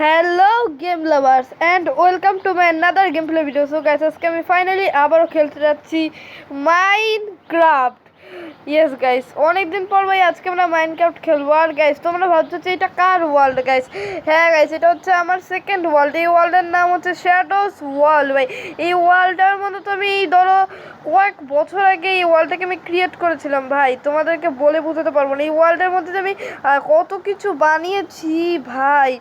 Hello game lovers and welcome to my another game play video so guys আজকে আমি finally আবারও খেলতে যাচ্ছি মাইন ক্রাফট ইয়েস গাইস অনেকদিন পর ভাই আজকে আমরা মাইনক্রাফট খেলব। আর গাইস তোমরা ভাবছ যে এটা কার ওয়ার্ল্ড গাইস হ্যাঁ গাইস এটা হচ্ছে আমার সেকেন্ড ওয়ার্ল্ড এই ওয়ার্ল্ডের নাম হচ্ছে শ্যাডোস ওয়ার্ল্ড ভাই। এই ওয়ার্ল্ডটার মধ্যে তো আমি, ধরো, কয়েক বছর আগে এই ওয়ার্ল্ডটাকে আমি ক্রিয়েট করেছিলাম, ভাই। তোমাদেরকে বলে বোঝাতে পারব না। এই ওয়ার্ল্ডের মধ্যে আমি কত কিছু বানিয়েছি, ভাই।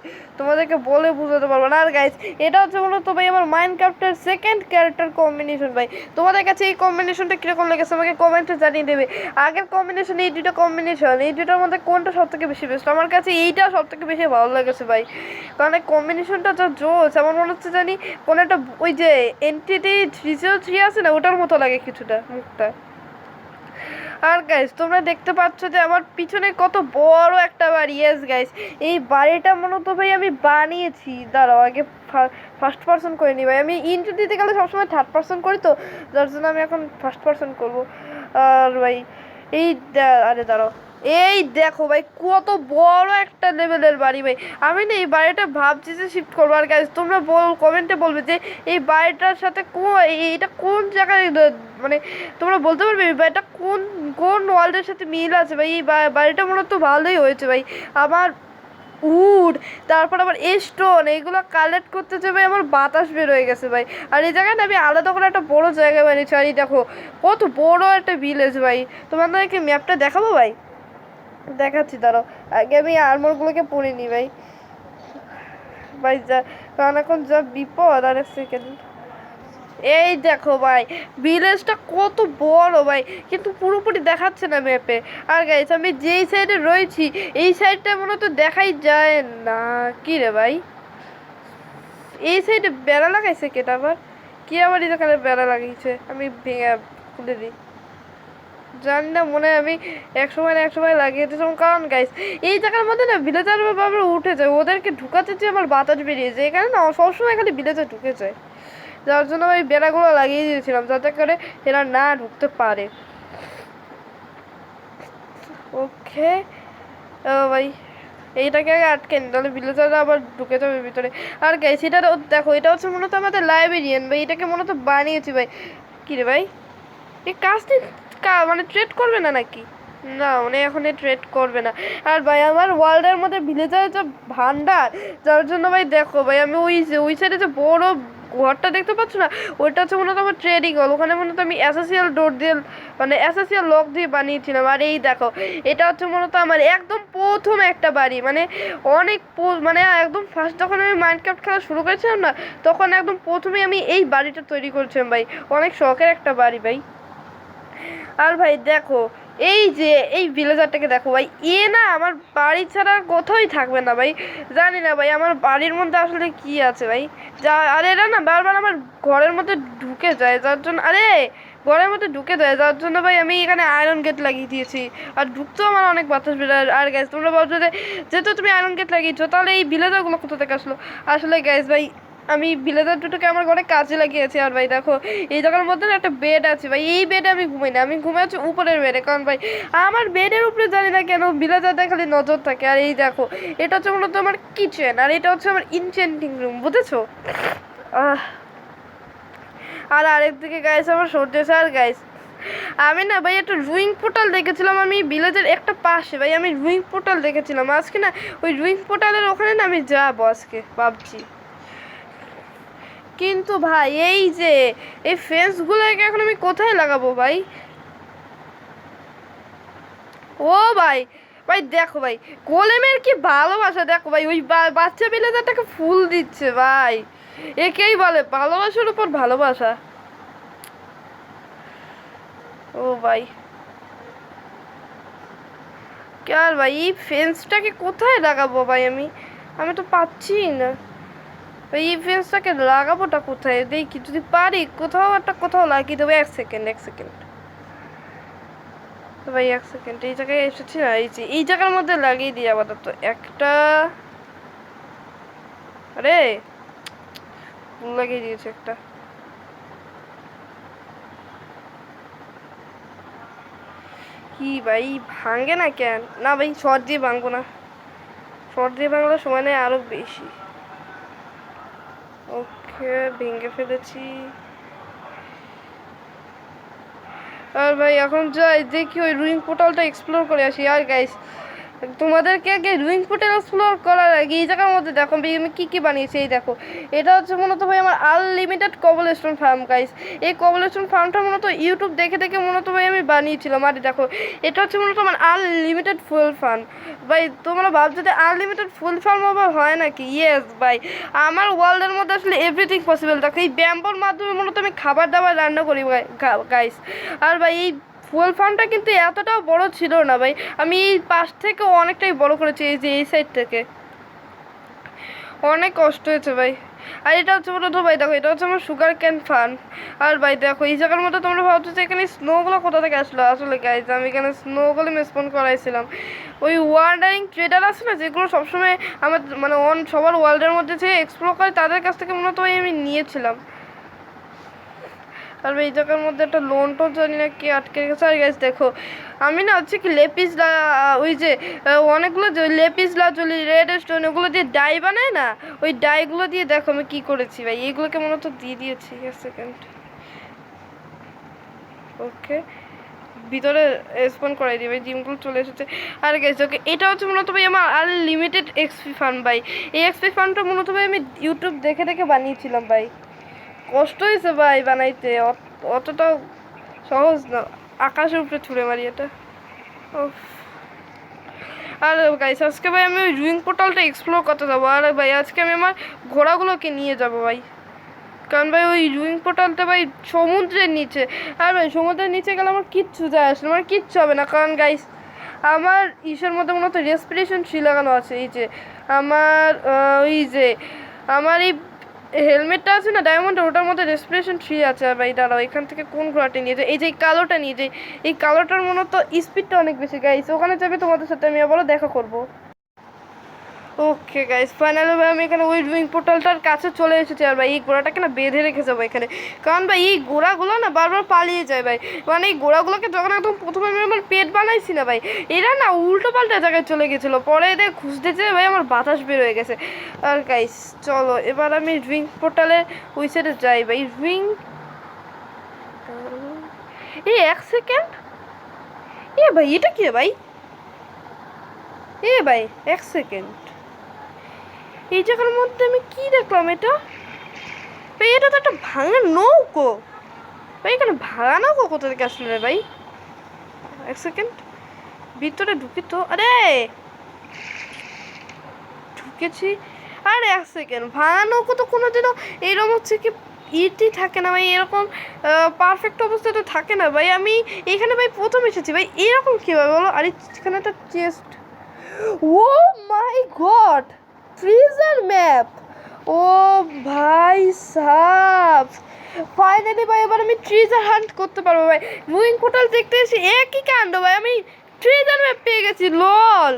তোমাদেরকে বলে বোঝাতে পারব না। আর গাইস এটা হচ্ছে মূলত ভাই আমার মাইনক্রাফটের সেকেন্ড ক্যারেক্টার কম্বিনেশন ভাই। তোমাদের কাছে এই কম্বিনেশনটা কীরকম লেগেছে আমাকে কমেন্টে জানিয়ে দেবে। আগের কম্বিনেশন এই দুটো কম্বিনেশন এই দুটোর মধ্যে কোনটা সব থেকে বেশি বেস্ট আমার কাছে এইটা সব থেকে বেশি ভালো লেগেছে ভাই। কারণ এই কম্বিনেশনটা যা জোস আমার মনে হচ্ছে জানি কোনো একটা, ওই যে এনটিটি থ্রি জিরো থ্রি আছে না, ওটার মতো লাগে কিছুটা মুখটা। আর গাইস তোমরা দেখতে পাচ্ছ যে আমার পিছনে কত বড় একটা বাড়ি। ইয়েস গাইস এই বাড়িটা মূলত ভাই আমি বানিয়েছি। দাঁড়াও, আগে ফার্স্ট পার্সন করে নিই ভাই। আমি ইন্টু দিতে গেলে সবসময় থার্ড পার্সন করি তো, যার জন্য আমি এখন ফার্স্ট পার্সন করব। আর ভাই, এই আরে দাঁড়াও। এই দেখো ভাই, কত বড় একটা লেভেলের বাড়ি ভাই। আমি না এই বাড়িটা ভাবছি যে শিফট করব। আর গাইজ তোমরা বল কমেন্টে বলবে যে এই বাড়িটার সাথে কোন এইটা কোন জায়গায় মানে তোমরা বলতে পারবে এই বাড়িটা কোন কোন ওয়ার্ল্ডের সাথে মিল আছে ভাই? এই বাড়িটা মূলত ভালোই হয়েছে ভাই। আমার উড, তারপর আবার স্টোন এইগুলো কালেক্ট করতে যে ভাই আমার বাতাস বের হয়ে গেছে ভাই। আর এই জায়গায় না আমি আলাদা করে একটা বড় জায়গা বানিয়েছি। আর এই দেখো, কত বড় একটা ভিলেজ ভাই। তোমাদেরকে ম্যাপটা দেখাবো ভাই? দেখাচ্ছি, দাঁড়াও। আগে আমি আর্মরগুলোকে পরে নিই, ভাই। ভাই, যা, কারণ এখন যা বিপদ আর এক সেকেন্ড এই দেখো, ভাই, ভিলেজটা কত বড়, ভাই। কিন্তু পুরোপুরি দেখাচ্ছে না ম্যাপে আর গাইস আমি যেই সাইডে রয়েছি, এই সাইডটা মূলত দেখাই যায় না। কি রে, ভাই? এই সাইডে বেড়া লাগাইছে কেটা আবার? কি আবার এখানে বেড়া লাগিয়েছে? আমি ভেঙে খুলে দিই। জানি না, মনে হয় আমি এক সময় না এক সময় লাগিয়ে দিয়েছিলাম কারণ গাইস এই জায়গার মধ্যে না ভিলেজার বাবা উঠে যায়। ওদেরকে ঢুকাতে যে আমার বাতাস বেরিয়ে যায়। এখানে না সবসময় খালি ভিলেজে ঢুকে যায়। যার জন্য ওই বেড়াগুলো লাগিয়ে দিয়েছিলাম, যাতে করে এরা না ঢুকতে পারে। ওকে। ভাই, এইটাকে আগে আটকে নি তাহলে ভিলেজাররা আবার ঢুকে যাবে ভিতরে। আর গাইস এটা দেখো, এটা হচ্ছে মূলত আমাদের লাইব্রেরিয়ান ভাই, এটাকে মূলত বানিয়েছি, ভাই। কী রে ভাই? এই কাজটি মানে ট্রেড করবে না নাকি? না মানে এখন ট্রেড করবে না। আর ভাই, আমার ওয়ার্ল্ডের মধ্যে ভিলেজারের যে ভান্ডার, যার জন্য ভাই দেখো ভাই, আমি ওই যে, ওই সাইডে যে বড় ঘরটা দেখতে পাচ্ছ না, ওইটা হচ্ছে মনে মূলত আমার ট্রেডিং হল ওখানে মূলত আমি অ্যাসোসিয়াল ডোর দিয়ে মানে অ্যাসোসিয়াল লক দিয়ে বানিয়েছিলাম। আর এই দেখো, এটা হচ্ছে মূলত আমার একদম প্রথম একটা বাড়ি। মানে অনেক মানে একদম ফার্স্ট যখন আমি মাইনক্রাফট খেলা শুরু করেছিলাম না, তখন একদম প্রথমে আমি এই বাড়িটা তৈরি করেছিলাম ভাই। অনেক শখের একটা বাড়ি ভাই। আর ভাই দেখো, এই যে, এই ভিলেজারটাকে দেখো ভাই, এ না আমার বাড়ি ছাড়া কোথাওই থাকবে না ভাই। জানি না ভাই, আমার বাড়ির মধ্যে আসলে কি আছে ভাই? যা, আরে এরা না বারবার আমার ঘরের মধ্যে ঢুকে যায়, যার জন্য, আরে, ঘরের মধ্যে ঢুকে যায়, যার জন্য ভাই আমি এখানে আয়রন গেট লাগিয়ে দিয়েছি। আর ঢুকতেও আমার অনেক বাতাস বেরোয় আর গ্যাস তোমরা বলছো যে, যেহেতু তুমি আয়রন গেট লাগিয়েছো, তাহলে এই ভিলেজারগুলো কোথা থেকে আসলো? আসলে গ্যাস ভাই আমি ভিলেজার দুটোকে আমার ঘরে কাজে লাগিয়েছি, আর ভাই দেখো, এই জায়গার মধ্যে না একটা বেড আছে, ভাই, এই বেডে আমি ঘুমাই না, আমি ঘুমাই উপরের বেডে কারণ ভাই, আমার বেডের উপরে জানি না কেন ভিলেজারটা খালি নজর থাকে, আর এই দেখো, এটা হচ্ছে মূলত আমার কিচেন আর এটা হচ্ছে আমার ইনচেন্টিং রুম বুঝেছ? আর আরেকদিকে গাইস আমার সর্দি হয়েছে আর গাইস আমি না ভাই একটা রুইং পোর্টাল দেখেছিলাম আমি ভিলেজের একটা পাশে, ভাই, আমি রুইং পোর্টাল দেখেছিলাম, আজকে না ওই রুইং পোর্টালের ওখানে না আমি যাব আজকে, ভাবছি। কিন্তু ভাই, এই যে, এই ফেন্সগুলোকে এখন আমি কোথায় লাগাবো ভাই? ও ভাই ভাই দেখো ভাই, গোলেমের কি ভালোবাসা দেখো ভাই, ওই বাচ্চা বিলেজারটাকে ফুল দিচ্ছে ভাই। একেই বলে ভালোবাসার উপর ভালোবাসা। ও ভাই। আর ভাই, এই ফেন্সটাকে কোথায় লাগাবো ভাই আমি? আমি তো পাচ্ছি না। এই ফেন্সটাকে লাগাবোটা কোথায়? দেখি, যদি পারি, কোথাও একটা, কোথাও লাগিয়ে দেবো, এক সেকেন্ড এক সেকেন্ড তো ভাই, এক সেকেন্ড এই জায়গায় এসেছি না এই যে, এই জায়গার মধ্যে লাগিয়ে দিই আপাতত। একটা, আরে লাগিয়ে দিয়েছে একটা। কি ভাই, ভাঙে না কেন? না ভাই শর্ট দিয়ে ভাঙবো না। শর্ট দিয়ে ভাঙলে সময় নেয় আরও বেশি। ভেঙে ফেলেছি। আর ভাই, এখন যাই, দেখি ওই রুইং পোর্টালটা এক্সপ্লোর করে আসি। আর গাইস তোমাদেরকে আগে রুইং পোর্টাল এক্সপ্লোর করার আগে এই জায়গার মধ্যে দেখো, আমি কী কী বানিয়েছি এই দেখো। এটা হচ্ছে মূলত ভাই আমার আনলিমিটেড কবল স্টোন ফার্ম গাইস এই কবল স্টোন ফার্মটা মূলত ইউটিউব দেখে দেখে মূলত ভাই আমি বানিয়েছিলাম। আর দেখো, এটা হচ্ছে মূলত আমার আনলিমিটেড ফুল ফার্ম ভাই, তোমরা ভাবছ যে আনলিমিটেড ফুল ফার্ম আবার হয় নাকি? ইয়েস ভাই। আমার ওয়ার্ল্ডের মধ্যে আসলে এভরিথিং পসিবল দেখো, এই ব্যাম্বোর মাধ্যমে মূলত আমি খাবার দাবার রান্না করি গাইস আর ভাই, এই ফুল ফার্মটা কিন্তু এতটাও বড় ছিল না ভাই। আমি এই পাশ থেকে অনেকটাই বড় করেছি, এই যে এই সাইড থেকে। অনেক কষ্ট হয়েছে ভাই। আর এটা হচ্ছে মূলত ভাই দেখো, এটা হচ্ছে আমার সুগার ক্যান ফার্ম আর ভাই দেখো, এই জায়গার মধ্যে তোমরা ভাবছ যে এখানে স্নোগুলো কোথা থেকে আসলো? আসলে গাইজ আমি এখানে স্নোগুলো মেসপন করাইছিলাম। ওই ওয়ার্ল্ডারিং ট্রেডার আছে না, যেগুলো সবসময় আমার মানে অন সবার ওয়ার্ল্ডের মধ্যে যে এক্সপ্লোর করে, তাদের কাছ থেকে মূলত আমি নিয়েছিলাম। আর এই জায়গার মধ্যে একটা লোন টোন জানি না কি আটকে গেছে আর গেছে দেখো, আমি না হচ্ছে কি লেপিস ওই যে অনেকগুলো লেপিস লাজলি রেড স্টোন ওগুলো দিয়ে ডাই বানায় না? ওই ডাইগুলো দিয়ে দেখো আমি কি করেছি ভাই। এইগুলোকে মনে তো দিয়ে দিয়েছি। এক সেকেন্ড ওকে। ভিতরে স্পন করাই দিবে জিমগুলো চলে এসেছে। আর গেছে ওকে, এটা হচ্ছে মূলত ভাই আমার আনলিমিটেড এক্সপি ফান্ড ভাই। এই এক্সপি ফান্ডটা মূলত ভাই আমি ইউটিউব দেখে দেখে বানিয়েছিলাম ভাই। কষ্ট হয়েছে ভাই বানাইতে। অত- অতটাও সহজ না। আকাশের উপরে ছুঁড়ে মারি এটা। আর গাইস আজকে ভাই আমি ওই রুইং পোর্টালটা এক্সপ্লোর করতে যাব। আর ভাই, আজকে আমি আমার ঘোড়াগুলোকে নিয়ে যাব ভাই। কারণ ভাই ওই রুইং পোর্টালটা ভাই সমুদ্রের নিচে। আর ভাই, সমুদ্রের নিচে গেলে আমার কিচ্ছু যায় আসলে আমার কিচ্ছু হবে না। কারণ গাইস আমার ইসের মধ্যে মনে মূলত রেসপিরেশন ট্রি লাগানো আছে। এই যে, আমার ওই যে, আমার এই হেলমেটটা আছে না ডায়মন্ডের ওটার মধ্যে রেসপিরেশন থ্রি আছে। ভাই, দাঁড়াও, এখান থেকে কোন ঘোড়াটা নিয়ে যায় এই যে কালোটা নিয়ে যায় এই কালোটার মনে তো স্পিডটা অনেক বেশি। গাইস ওখানে যাবে তোমাদের সাথে, আমি আবারও দেখা করব। ওকে গাইস ফাইনালি ভাই, আমি এখানে ওই রুইং পোর্টালটার কাছে চলে এসেছি। আর ভাই, এই ঘোড়াটাকে না বেঁধে রেখে যাব এখানে। কারণ ভাই, এই গোড়াগুলো না বারবার পালিয়ে যায় ভাই। মানে এই গোড়াগুলোকে যখন একদম প্রথমে আমি আমার পেট বানাইছি না ভাই, এরা না উল্টো পাল্টা জায়গায় চলে গেছিল। পরে এদের খুঁজতে যেয়ে ভাই, আমার বাতাস বের হয়ে গেছে। আর গাইস চলো, এবার আমি রুইং পোর্টালে ওই সাইডে যাই ভাই। রুইং এই এক সেকেন্ড এ ভাই, এটা কি ভাই? এ ভাই, এক সেকেন্ড এই জায়গার মধ্যে আমি কি দেখলাম এটা? ভাই, এটা তো একটা ভাঙা নৌকো। ভাই, এখানে ভাঙা নৌকো কোথা থেকে আসলো রে ভাই? এক সেকেন্ড। ভিতরে ঢুকি তো আরে! ঢুকেছি। আরে, এক সেকেন্ড। ভাঙা নৌকো তো কোনোদিনও এরকম হচ্ছে কি ইটি থাকে না ভাই? এরকম পারফেক্ট অবস্থা তো থাকে না ভাই? আমি এখানে ভাই প্রথম এসেছি ভাই। এরকম কীভাবে বলো? আরে, এখানে একটা chest oh my god treasure map ও ভাই সাব ফাইনালি ভাই, এবার আমি ট্রিজার হান্ট করতে পারব ভাই। মুভিং পোর্টাল দেখতে এসে একই কাণ্ড ভাই, আমি ট্রিজার ম্যাপ পেয়ে গেছি লল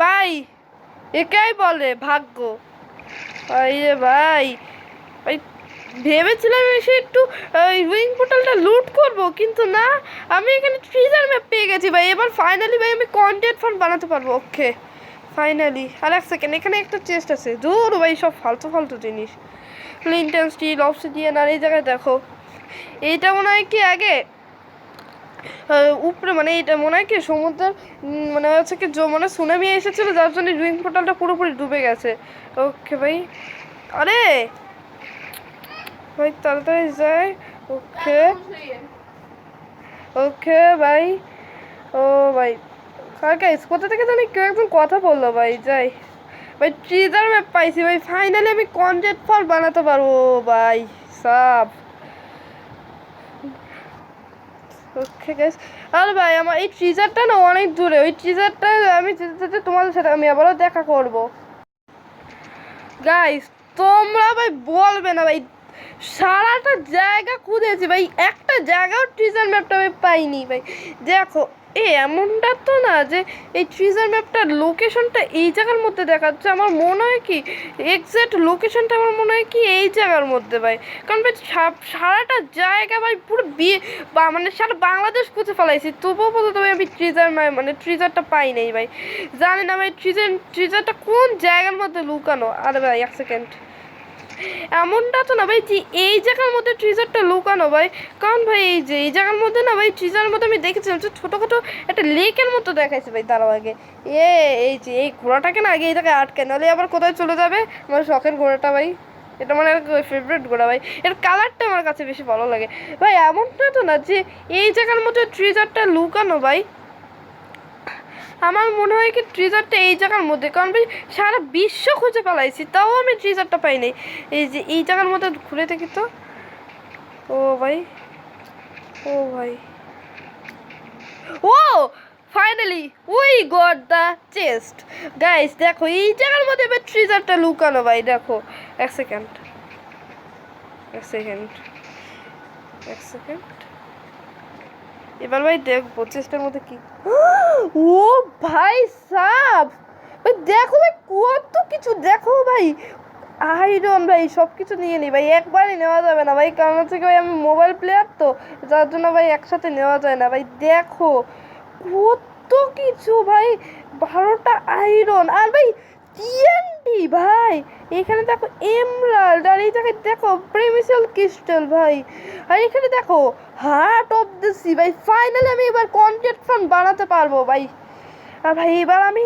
ভাই, একাই বলে ভাগ্য। ভাই রে ভাই ভাই, ভেবেছিলাম এসে একটু ওই উইং পোর্টালটা লুট করব, কিন্তু না, আমি এখানে ট্রিজার ম্যাপ পেয়ে গেছি ভাই। এবার ফাইনালি ভাই, আমি কন্টেন্ট ফান্ড বানাতে পারব ওকে ফাইনালি আর এক সেকেন্ড এখানে একটা চেস্ট আছে? দূর ভাই, সব ফালতু ফালতু জিনিস। ক্লিনটন স্টিল অবসিডিয়ান আর এই জায়গায় দেখো। এইটা মনে হয় কি আগে উপরে মানে এটা মনে হয় কি সমুদ্রের মানে হচ্ছে কি মানে সুনামি এসেছিল, যার জন্য রুইং পোর্টালটা পুরোপুরি ডুবে গেছে। ওকে ভাই। আরে! ভাই, তাড়াতাড়ি যাই। ওকে ওকে ভাই। ও, ভাই। কার গাইস কোথা থেকে জানি কেউ একজন কথা বলল ভাই, যাই। ভাই ট্রিজার ম্যাপ পাইছি ভাই ফাইনালি আমি কন্টেন্ট ফল বানাতে পারব ভাই, সাপ। ওকে গাইস আর ভাই, আমার এই ট্রিজারটা না অনেক দূরে, ওই ট্রিজারটা আমি যেতে তোমাদের সাথে, আমি আবারও দেখা করব। গাইস তোমরা ভাই বলবে না ভাই, সারাটা জায়গা খুঁজেছি ভাই, একটা জায়গাও ট্রিজার ম্যাপটা আমি পাইনি ভাই। দেখো এ, এমনটা তো না যে এই ট্রিজার ম্যাপটার লোকেশনটা এই জায়গার মধ্যে দেখাচ্ছে। আমার মনে হয় কি এক্স্যাক্ট লোকেশনটা আমার মনে হয় কি এই জায়গার মধ্যে ভাই। কারণ ভাই সারাটা জায়গা ভাই পুরো বিয়ে বা মানে সারা বাংলাদেশ খুঁজে ফেলাইছি। তবুও পর্যন্ত ভাই আমি ট্রিজার মানে ট্রিজারটা পাই নাই ভাই। জানি না ভাই ট্রিজার ট্রিজারটা কোন জায়গার মধ্যে লুকানো? আরে ভাই, এক সেকেন্ড এমনটা তো না ভাই যে এই জায়গার মধ্যে ট্রিজারটা লুকানো ভাই। কারণ ভাই এই যে, এই জায়গার মধ্যে না ভাই ট্রিজারের মধ্যে আমি দেখেছিলাম যে ছোটোখাটো একটা লেকের মতো দেখাইছে ভাই তারাও আগে। এ, এই যে, এই ঘোড়াটাকে না আগে এই জায়গায় আটকে, নাহলে আবার কোথায় চলে যাবে? আমার শখের ঘোড়াটা ভাই। এটা মানে ফেভারিট ঘোড়া ভাই। এর কালারটা আমার কাছে বেশি ভালো লাগে। ভাই, এমনটা তো না যে এই জায়গার মধ্যে ট্রিজারটা লুকানো ভাই। আমার মনে হয় কি ট্রিজারটা এই জায়গার মধ্যে, কারণ ভাই সারা বিশ্ব খুঁজে পালাইছি, তাও আমি ট্রিজারটা পাইনি এই যে এই জায়গার মধ্যে ঘুরে থাকি তো। ও ভাই ও ভাই। ও finally we got the chest guys দেখো, এই জায়গার মধ্যে এবার ট্রিজারটা লুকানো, ভাই, দেখো। এক সেকেন্ড এক সেকেন্ড এক সেকেন্ড এবার ভাই দেখব চেস্টের মধ্যে কি ও ভাই সাব! ভাই দেখো ভাই কত কিছু দেখো ভাই। আইরন ভাই সব কিছু নিয়ে নিই ভাই, একবারই নেওয়া যাবে না ভাই। কারণ হচ্ছে কি ভাই, আমি মোবাইল প্লেয়ার তো, যার জন্য ভাই একসাথে নেওয়া যায় না। ভাই দেখো, কত কিছু ভাই, বারোটা আয়রন আর ভাই টিএনটি ভাই। এখানে দেখো এমরাল্ড আর এই জায়গায় দেখো প্রেমিসিয়াল ক্রিস্টাল ভাই। আর এখানে দেখো হার্ট অফ দ্য সি ভাই। ফাইনালি আমি এবার কন্টেন্ট ফান্ড বানাতে পারব, ভাই। আর ভাই, এবার আমি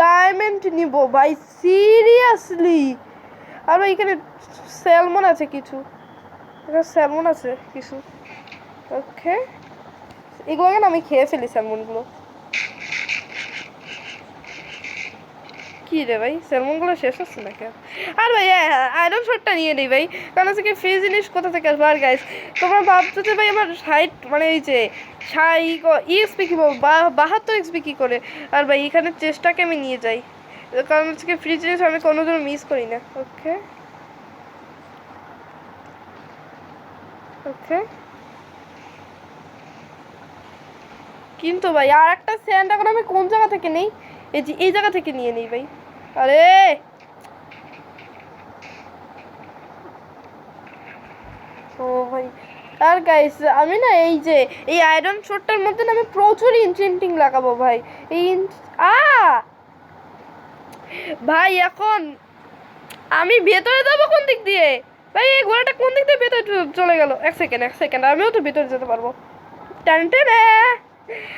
ডায়মন্ড নিব, ভাই। সিরিয়াসলি আর ভাই, এখানে স্যালমন আছে কিছু। এখানে স্যালমন আছে কিছু। ওকে এগুলোকে আমি খেয়ে ফেলি স্যালমনগুলো কি রে ভাই? স্যালমনগুলো শেষ হচ্ছে না কেন আর ভাই আয়রন শটটা নিয়ে নিই ভাই। কারণ হচ্ছে কি ফ্রি জিনিস কোথা থেকে আসবে? আর গাইস তোমরা ভাবছ যে ভাই আমার সাইট মানে এই যে সাই ইএক্সপি কি বাহাত্তর এক্সপি কী করে? আর ভাই, এখানে চেষ্টাকে আমি নিয়ে যাই। কারণ হচ্ছে কি ফ্রি জিনিস আমি কোনোদিনও মিস করি না। ওকে ওকে কিন্তু ভাই আর একটা স্যান্ড এখন আমি কোন জায়গা থেকে নেই? এই যে, এই জায়গা থেকে নিয়ে নিই ভাই। আরে! ও ভাই। আর গাইস আমি না এই যে, এই আয়রন শটটার মধ্যে আমি প্রচুর ইনচেন্টিং লাগাবো ভাই। এই আ! ভাই, এখন আমি ভেতরে যাব কোন দিক দিয়ে? ভাই, এই ঘোড়াটা কোন দিক দিয়ে ভেতরে চলে গেল? এক সেকেন্ড এক সেকেন্ড আমিও তো ভেতরে যেতে পারব। টান, টেনে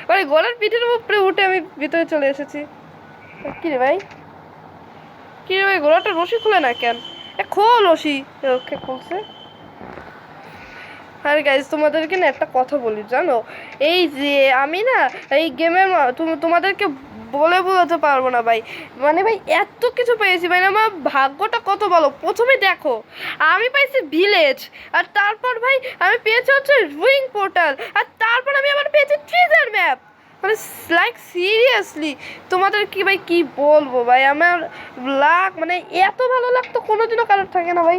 মানে ঘোড়ার পিঠের উপরে উঠে আমি ভিতরে চলে এসেছি। কি রে ভাই? কি রে ঘোড়াটা রশি খুলে না কেন? এ, খোল রশি। ওকে, খুলছে। আরে গাইজ তোমাদেরকে না একটা কথা বলি, জানো? এই যে আমি না এই গেমের তোমাদেরকে বলে বোঝাতে পারব না ভাই। মানে ভাই, এত কিছু পেয়েছি ভাই আমার ভাগ্যটা কত ভালো? প্রথমে দেখো, আমি পাইছি ভিলেজ আর তারপর ভাই, আমি পেয়েছি হচ্ছে রুইং পোর্টাল আর তারপর আমি আবার পেয়েছি ট্রেজার ম্যাপ মানে লাইক সিরিয়াসলি তোমাদের কি ভাই, কি বলব ভাই? আমার লাক মানে এত ভালো লাগতো কোনোদিনও কারোর থাকে না ভাই।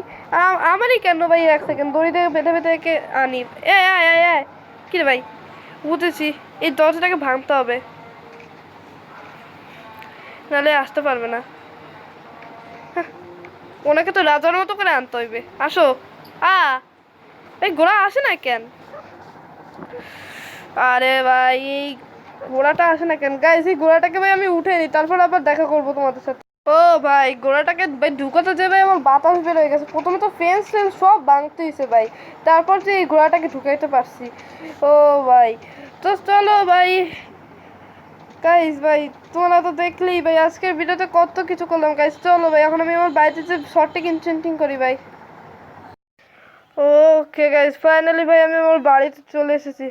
আমারই কেন ভাই এক সেকেন্ড দড়ি থেকে বেঁধে বেঁধে একে আনি। এ কি রে ভাই? বুঝেছি, এই দরজাটাকে ভাঙতে হবে। নাহলে আসতে পারবে না। ওনাকে তো রাজার মতো করে আনতে হইবে। আসো। আ, এই ঘোড়া আসে না কেন? আরে ভাই, এই ঘোড়াটা আসে না কেন? গাইস এই ঘোড়াটাকে ভাই আমি উঠে নিই তারপর আবার দেখা করব তোমাদের সাথে। ও ভাই ঘোড়াটাকে ভাই ঢুকাতে যে ভাই আমার বাতাস বের হয়ে গেছে। প্রথমে তো ফেন্স ফেন্স সব ভাঙতে হয়েছে ভাই। তারপর যে এই ঘোড়াটাকে ঢুকাইতে পারছি। ও ভাই, তো চলো ভাই। গাইস ভাই, তোমরা তো দেখলেই ভাই, আজকের ভিডিওতে কত কিছু করলাম। গাইস চলো ভাই, এখন আমি আমার বাড়িতে যে শর্টে ইনচেন্টিং করি ভাই। ওকে গাইস ফাইনালি ভাই, আমি আমার বাড়িতে চলে এসেছি।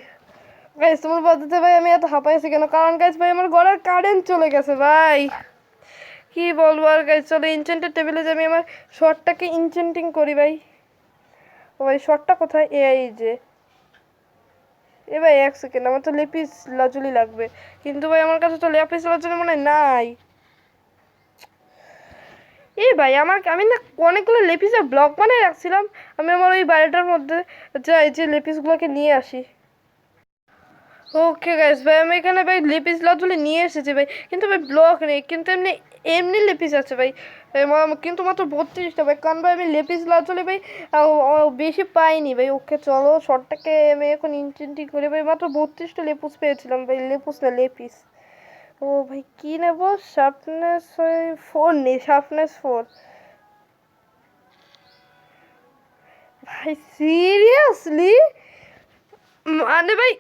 গাইস তোমার পদ্ধতিতে ভাই, আমি এত হাঁপাইছি কেন? কারণ গাইস ভাই, আমার ঘরের কারেন্ট চলে গেছে, ভাই। কি বলব আর গাইস চলো ইনচেন্টের টেবিলে যে আমি আমার শর্টটাকে ইনচেন্টিং করি, ভাই। ও ভাই শর্টটা কোথায়? এই যে। এ ভাই, এক সেকেন্ড আমার তো লেপিস লাজুলি লাগবে। কিন্তু ভাই, আমার কাছে তো লেপিস লাজুলি মনে হয় নাই। এ ভাই, আমার আমি না অনেকগুলো লেপিসের ব্লক বানিয়ে রাখছিলাম। আমি আমার ওই বাড়িটার মধ্যে যাই, যে লেপিসগুলোকে নিয়ে আসি। ওকে গাইস ভাই, আমি এখানে ভাই লেপিস লাজুলি নিয়ে এসেছি ভাই। কিন্তু ভাই ব্লক নেই, কিন্তু এমনি এমনি লেপিস আছে ভাই। কিন্তু মাত্র বত্রিশটা ভাই। কারণ ভাই আমি লেপিস লাজুলি ভাই বেশি পাইনি ভাই। ওকে, চলো শর্টটাকে আমি এখন ইনচেন্টিং করে ভাই মাত্র বত্রিশটা লেপুস পেয়েছিলাম ভাই, লেপুস না লেপিস। ও ভাই, কী নেব? শার্পনেস ফোর নেই, শার্পনেস ফোর। ভাই, সিরিয়াসলি? মানে ভাই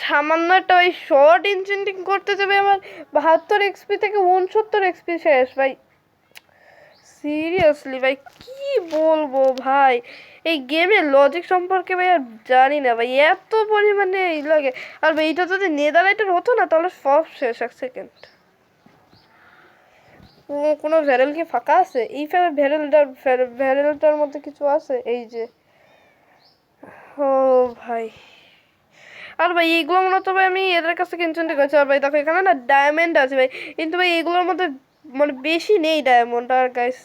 সামান্য একটা ওই শর্ট ইঞ্জিনিয়ারিং করতে যাবে আমার বাহাত্তর এক্সপি থেকে উনসত্তর এক্সপি শেষ, ভাই। সিরিয়াসলি ভাই, কি বলব, ভাই? এই গেমের লজিক সম্পর্কে, ভাই, আর জানি না, ভাই, এত পরিমাণে এই লাগে। আর ভাই, এইটা যদি নেদারলাইটের হতো না, তাহলে সব শেষ, এক সেকেন্ড কোনো ভ্যারেল কি ফাঁকা আছে? এই ভ্যারেলটার ভ্যারেলটার মধ্যে কিছু আছে? এই যে, ও, ভাই। আর ভাই এইগুলো মূলত ভাই আমি এদের কাছ থেকে ইনসেন্টি করছি। আর ভাই, দেখো, এখানে না ডায়মন্ড আছে ভাই। কিন্তু ভাই এগুলোর মধ্যে মানে বেশি নেই ডায়মন্ড আর গাইস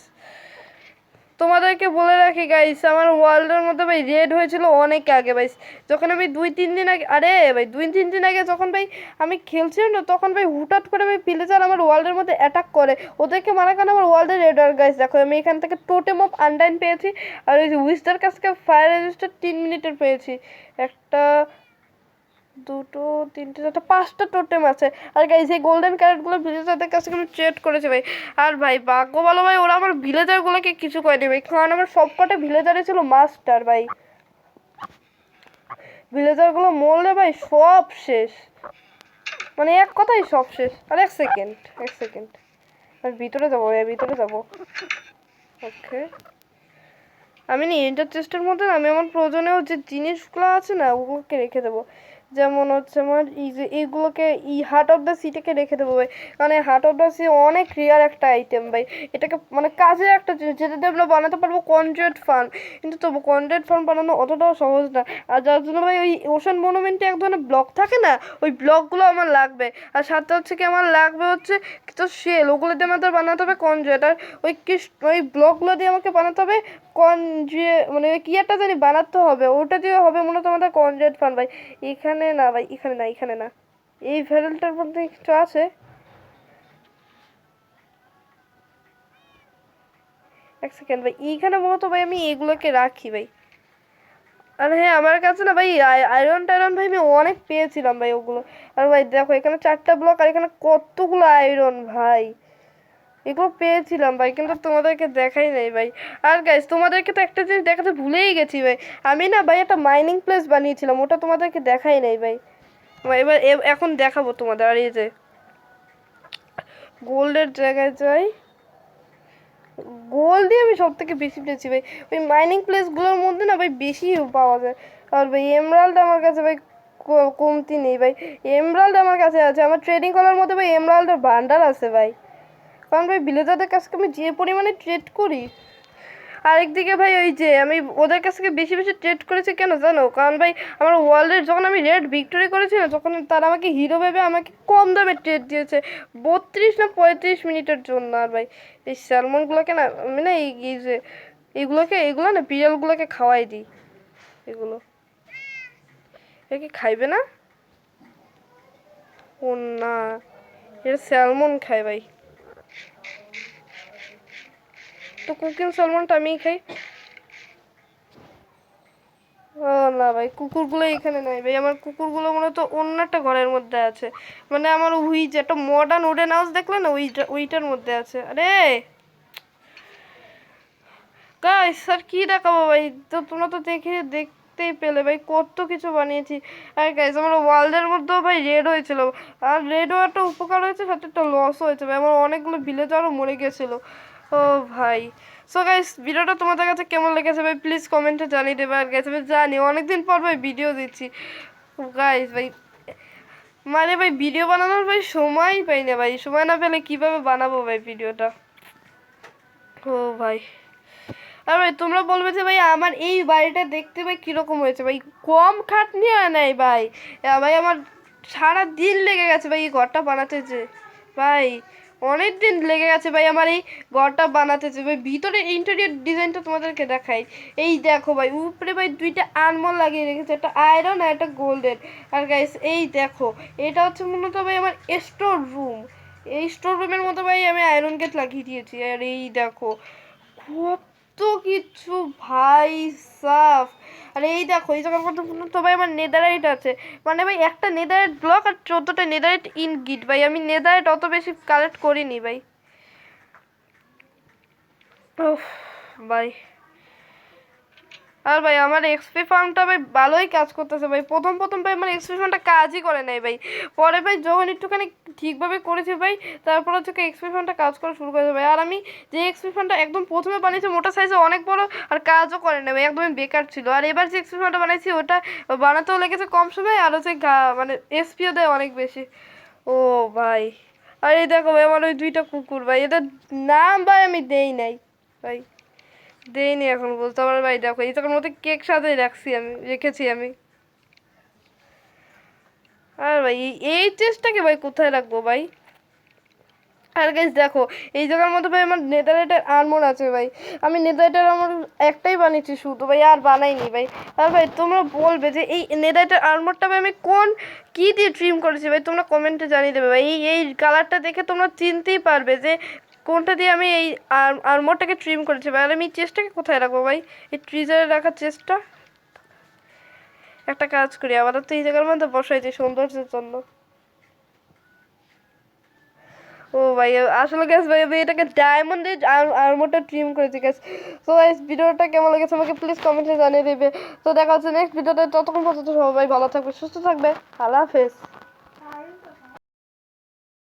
তোমাদেরকে বলে রাখি গাইস আমার ওয়ার্ল্ডের মধ্যে ভাই রেড হয়েছিল অনেক আগে, ভাই। যখন আমি দুই, তিন দিন আগে, আরে ভাই, দুই, তিন দিন আগে যখন ভাই আমি খেলছিলাম না, তখন ভাই হুটাট করে ভাই প্লেজার আমার ওয়ার্ল্ডের মধ্যে অ্যাটাক করে। ওদেরকে মারা কারণে আমার ওয়ার্ল্ডে রেড আর গাইস দেখো, আমি এখান থেকে টোটেম অফ আনডাইন পেয়েছি। আর ওই উইস্টার কাছ থেকে ফায়ার রেজিস্টার তিন মিনিটের পেয়েছি। একটা দুটো, তিনটে, চারটে, পাঁচটা টোটেম আছে। আর গাইজ এই গোল্ডেন ক্যারেটগুলো ভিলেজারদের কাছে আমি ট্রেড করেছি ভাই। আর ভাই, ভাগ্য ভালো ভাই, ওরা আমার ভিলেজারগুলোকে কিছু করেনি ভাই। কারণ আমার সবকটা ভিলেজারে ছিল মাস্টার ভাই। ভিলেজারগুলো মরলে ভাই, সব শেষ। মানে এক কথাই সব শেষ। আর এক সেকেন্ড এক সেকেন্ড আর ভিতরে যাব ভাই ভিতরে যাব। ওকে আমি না ইন্টারচেস্টের মধ্যে না, আমি আমার প্রয়োজনীয় যে জিনিসগুলো আছে না, ওগুলোকে রেখে দেবো। যেমন হচ্ছে আমার এই এইগুলোকে ই হার্ট অফ দ্য সিটাকে রেখে দেবো ভাই। কারণ হার্ট অফ দ্য সি অনেক রিয়ার একটা আইটেম ভাই। এটাকে মানে কাজে একটা জিনিস যেটা দিয়ে আমরা বানাতে পারব কনজেট ফার্ম কিন্তু তবু কনজেট ফার্ম বানানো অতটাও সহজ না। আর যার জন্য ভাই ওই ওশান মনুমেন্টে এক ধরনের ব্লক থাকে না, ওই ব্লকগুলো আমার লাগবে। আর সাথে হচ্ছে কি আমার লাগবে হচ্ছে তো শেল ওগুলো দিয়ে আমাদের বানাতে হবে কনজেট আর ওই কি ওই ব্লকগুলো দিয়ে আমাকে বানাতে হবে কনজে মানে কি একটা জানি বানাতে হবে, ওটা দিয়ে হবে মূলত আমাদের কনজেট ফার্ম ভাই। এখানে না ভাই, এখানে না এখানে না। এই ভ্যারেলটার মধ্যে কিছু আছে? এক সেকেন্ড ভাই, এইখানে মূলত ভাই আমি এগুলোকে রাখি ভাই। আর হ্যাঁ আমার কাছে না ভাই আয়রন টায়রন ভাই আমি অনেক পেয়েছিলাম ভাই ওগুলো। আর ভাই দেখো, এখানে চারটা ব্লক আর এখানে কতগুলো আয়রন ভাই। এগুলো পেয়েছিলাম ভাই, কিন্তু তোমাদেরকে দেখাই নাই ভাই। আর গাইস তোমাদেরকে তো একটা জিনিস দেখাতে ভুলেই গেছি ভাই। আমি না ভাই একটা মাইনিং প্লেস বানিয়েছিলাম, ওটা তোমাদেরকে দেখাই নাই ভাই। এবার এখন দেখাবো তোমাদের, আর এই যে গোল্ডের জায়গায় যাই। গোল্ড দিয়ে আমি সব থেকে বেশি পেয়েছি ভাই। ওই মাইনিং প্লেসগুলোর মধ্যে না ভাই বেশি পাওয়া যায়। আর ভাই এমরাল্ড আমার কাছে ভাই কমতি নেই ভাই। এমরাল্ড আমার কাছে আছে, আমার ট্রেডিং করার মধ্যে ভাই এমরাল্ডের ভান্ডার আছে ভাই। কারণ ভাই ভিলেজারদের কাছ থেকে আমি যে পরিমাণে ট্রেড করি, আরেকদিকে ভাই ওই যে আমি ওদের কাছ থেকে বেশি বেশি ট্রেড করেছি কেন জানো? কারণ ভাই আমার ওয়ার্ল্ডের যখন আমি রেড ভিক্টোরি করেছি না তখন তারা আমাকে হিরো ভেবে আমাকে কম দামে ট্রেড দিয়েছে। বত্রিশ না পঁয়ত্রিশ মিনিটের জন্য আর ভাই, এই স্যালমনগুলোকে না আমি না এই যে এগুলোকে, এগুলো না বিড়ালগুলোকে খাওয়াই দিই, এগুলো। এ কি খাইবে না? ও না এটা স্যালমন খায় ভাই। তো কুকিং স্যালমনটা আমিই খাই। না ভাই, কুকুরগুলো এখানে নাই ভাই। আমার কুকুরগুলো মূলত অন্য একটা ঘরের মধ্যে আছে। মানে আমার ওই যে একটা মডার্ন উডেন হাউস দেখলে না, ওইটা, ওইটার মধ্যে আছে। আরে! গাইস স্যার কি দেখাবো ভাই? তো তোমরা তো দেখে, দেখতেই পেলে ভাই, কত কিছু বানিয়েছি। আর গাইস আমার ওয়ার্ল্ডের মধ্যেও ভাই রেড হয়েছিল। আর রেডও একটা উপকার হয়েছে, সাথে একটা লস হয়েছে ভাই। আমার অনেকগুলো ভিলেজারও মরে গেছিল। ও ভাই। সো গাইস ভিডিওটা তোমাদের কাছে কেমন লেগেছে ভাই? প্লিজ কমেন্টে জানিয়ে দেবে। আর গেছে আমি জানি, অনেকদিন পর ভাই ভিডিও দিচ্ছি। গাইস ভাই মানে ভাই ভিডিও বানানোর ভাই সময় পাই না ভাই। সময় না পেলে কীভাবে বানাবো ভাই ভিডিওটা ও ভাই। আর ভাই, তোমরা বলবে যে ভাই, আমার এই বাড়িটা দেখতে ভাই কীরকম হয়েছে? ভাই, কম খাটনি হয় নাই ভাই। ভাই, আমার সারা দিন লেগে গেছে ভাই, এই ঘরটা বানাতে যে। ভাই অনেক দিন লেগে গেছে ভাই আমার এই ঘরটা বানাতেছে ভাই ভিতরে ইন্টেরিয়র ডিজাইনটা তোমাদেরকে দেখাই। এই দেখো ভাই, উপরে ভাই দুইটা আনমল লাগিয়ে রেখেছে, একটা আয়রন আর একটা গোল্ডেন আর গাইস এই দেখো, এটা হচ্ছে মূলত ভাই আমার স্টোর রুম এই স্টোর রুমের মতো ভাই আমি আয়রন গেট লাগিয়ে দিয়েছি। আর এই দেখো, কত কিছু ভাই সাফ। আর এই দেখো, এই জায়গার মধ্যে তো ভাই আমার নেদারাইট আছে। মানে ভাই একটা নেদারাইট ব্লক আর চোদ্দোটা নেদারাইট ইন গিট ভাই। আমি নেদারাইট অত বেশি কালেক্ট করিনি, ভাই। ও ভাই। আর ভাই, আমার এক্সপি ফার্মটা ভাই ভালোই কাজ করতেছে ভাই। প্রথম প্রথম ভাই আমার এক্সপি ফার্মটা কাজই করে নাই ভাই। পরে ভাই যখন একটুখানি ঠিকভাবে করেছি ভাই, তারপর হচ্ছে এক্সপি ফার্মটা কাজ করা শুরু করেছে ভাই। আর আমি যে এক্সপি ফার্মটা একদম প্রথমে বানিয়েছি, মোটা সাইজে অনেক বড় আর কাজও করে না ভাই, একদমই বেকার ছিল। আর এবার যে এক্সপি ফার্মটা বানাইছি ওটা বানাতেও লেগেছে কম সময় আর হচ্ছে মানে এসপিও দেয় অনেক বেশি। ও ভাই, আর এই দেখো ভাই, আমার ওই দুইটা কুকুর ভাই, এদের নাম ভাই আমি দেই নাই ভাই। দেইনি এখন বলতে আমার ভাই, দেখো, এই তখন মতো কেক সাথে রাখছি আমি, রেখেছি আমি। আর ভাই, এই- চেষ্টাকে ভাই কোথায় রাখব ভাই? আর গাইজ দেখো, এই জায়গার মধ্যে ভাই আমার নেদারেটের আর্মর আছে ভাই। আমি নেদারেটের আর্মর একটাই বানিয়েছি শুধু, ভাই, আর বানাইনি ভাই। আর ভাই, তোমরা বলবে যে এই নেদারেটের আর্মরটা ভাই আমি কোন কী দিয়ে ট্রিম করেছি ভাই? তোমরা কমেন্টে জানিয়ে দেবে ভাই। এই এই কালারটা দেখে তোমরা চিনতেই পারবে যে কোনটা দিয়ে আমি এই আর্মরটাকে ট্রিম করেছি ভাই? আর আমি চেস্টটাকে কোথায় রাখব ভাই? এই ট্রিজারে রাখার চেষ্টা একটা কাজ করি, আমাদের তো এই জায়গার মধ্যে বসাইছি সৌন্দর্যের জন্য। ও ভাই, আসলে গ্যাস ভাই, আমি এটাকে ডায়মন্ডে আর্মোরটা ট্রিম করেছি গ্যাস তো গাইস ভিডিওটা কেমন লেগেছে আমাকে প্লিজ কমেন্টে জানিয়ে দেবে। তো দেখা হচ্ছে নেক্সট ভিডিওতে, ততক্ষণ পর্যন্ত সবাই ভালো থাকবে, সুস্থ থাকবে। আল্লাহ হাফেজ।